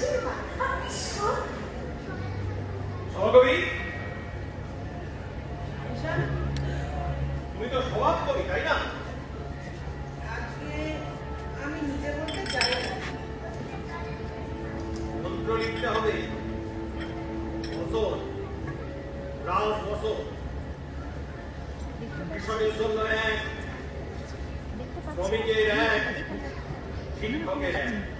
আপনার আশীর্বাদ আপনি সব সহকবি তুমি তো স্বভাব কবি তাই না? আমি নিজে বলতে চাই মন্ত্র লিখতে হবে। বসন। রাজ বসন। কৃষকের জন্য এক। শ্রমিকের এক। শিক্ষকের এক।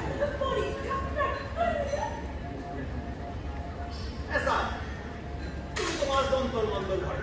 এসা তুমি তোমার দন্তর মন্দর ঘরে